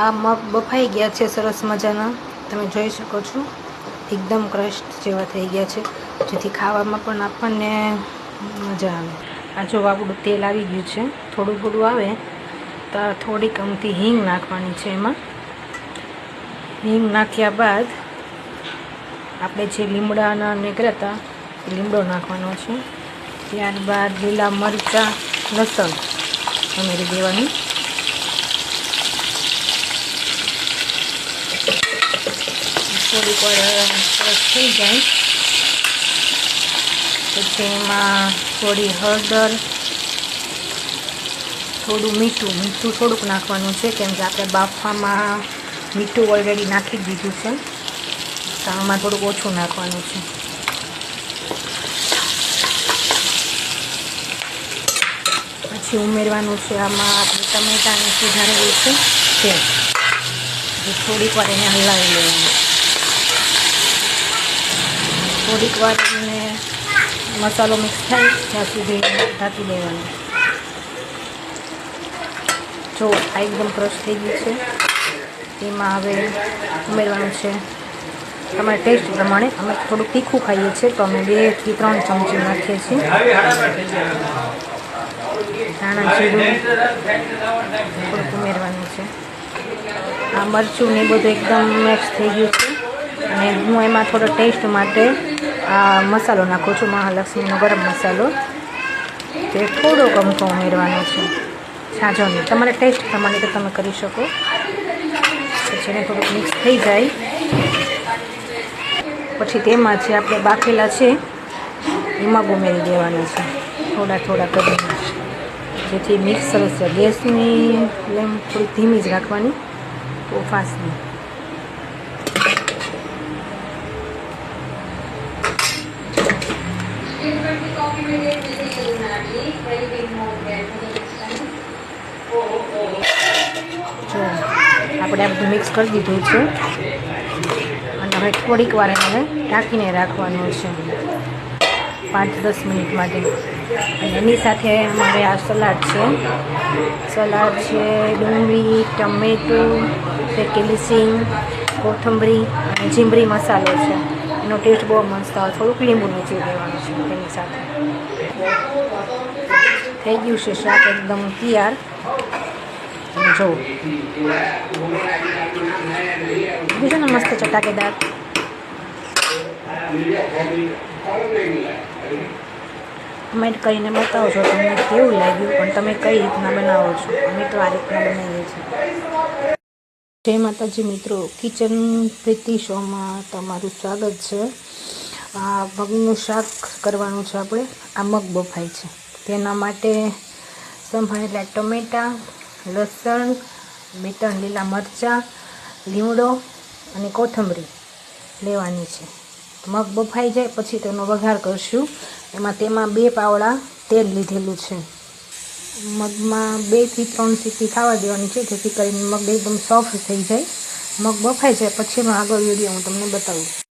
આ મગ બફાઈ ગયા છે, સરસ મજાના. તમે જોઈ શકો છો. એકદમ ક્રસ્ટ જેવા થઈ ગયા છે. જેથી ખાવામાં પણ આપણને મજા આવે. આ જો આપણું તેલ આવી ગયું છે, થોડું થોડું આવે, તો થોડીક અમથી હિંગ નાખવાની છે એમાં. હિંગ નાખ્યા બાદ આપણે જે લીમડાના નીકળ્યા હતા લીમડો નાખવાનો છે. ત્યારબાદ લીલા મરચાં, લસણ ઉમેરી દેવાનું. થોડીક વાર સરસ થઈ જાય પછી એમાં થોડી હળદર થોડું મીઠું મીઠું થોડુંક નાખવાનું છે કેમ કે આપણે બાફવામાં મીઠું ઓલરેડી નાખી જ દીધું છે તો આમાં થોડુંક ઓછું નાખવાનું છે પછી ઉમેરવાનું છે આમાં આપણે ટમેટાને સુધારેલું છે તે પછી થોડીક વાર એને હલાવી લેવાનું થોડીક વાર એને મસાલો મિક્સ થાય ત્યાં સુધી ઢાંકી દેવાનું જો, આ એકદમ ક્રશ થઈ ગયું છે. તેમાં હવે ઉમેરવાનું છે. તમારા ટેસ્ટ પ્રમાણે અમે થોડુંક તીખું ખાઈએ છીએ, તો અમે બેથી ત્રણ ચમચી નાખીએ છીએ. ધાણા જીરું થોડુંક ઉમેરવાનું છે. આ મરચું ને બધું એકદમ મિક્સ થઈ ગયું છે. અને હું એમાં થોડો ટેસ્ટ માટે આ મસાલો નાખું છું, મહાલક્ષ્મીનો ગરમ મસાલો. તે થોડોક અમથો ઉમેરવાનો છે. છાજો નહીં. તમારે ટેસ્ટ પ્રમાણે તો તમે કરી શકો. પછી એને થોડુંક મિક્સ થઈ જાય. પછી તેમાં જે આપણે બાફેલા છે એમાં ઉમેરી દેવાના છે. થોડા થોડા કરીને. જેથી મિક્સ સરસ છે. ગેસની ફ્લેમ થોડી ધીમી જ રાખવાની. બહુ ફાસ્ટ નહીં. જો આપણે આ બધું મિક્સ કરી દીધું છે. અને હવે થોડીક વાર એને ઢાંકીને રાખવાનું છે પાંચ દસ મિનિટ માટે. અને એની સાથે અમારે આ સલાડ છે. સલાડ છે ડુંગળી, ટમેટું શેકેલી સિંગ, કોથમરી અને જીંબરી મસાલો છે. એનો ટેસ્ટ બહુ મસ્ત આવે. થોડુંક લીંબુ નીચી દેવાનું છે તેની સાથે. થઈ ગયું છે શાક એકદમ તૈયાર. જો બીજો ને મસ્ત ચટાકેદાર. કમેન્ટ કરીને છો તમને કેવું લાગ્યું, પણ તમે કઈ રીતના બનાવો છો? અમે તો આ રીતના બનાવીએ છીએ. જય માતાજી મિત્રો, કિચન પ્રીતિ શોમાં તમારું સ્વાગત છે. આ મગનું શાક કરવાનું છે આપણે, આ મગ બફાય છે. તેના માટે સંભાળેલા ટમેટાં, લસણ, બે ત્રણ લીલા મરચાં, લીમડો અને કોથમરી લેવાની છે. મગ બફાઈ જાય પછી તેનો વઘાર કરશું. એમાં તેમાં બે પાવડા તેલ લીધેલું છે. મગમાં બેથી ત્રણ સીટી ખાવા દેવાની છે, જેથી કરીને મગ એકદમ સોફ્ટ થઈ જાય. મગ બફાઈ જાય, પછી એમાં આગળ વીડિયો હું તમને બતાવું.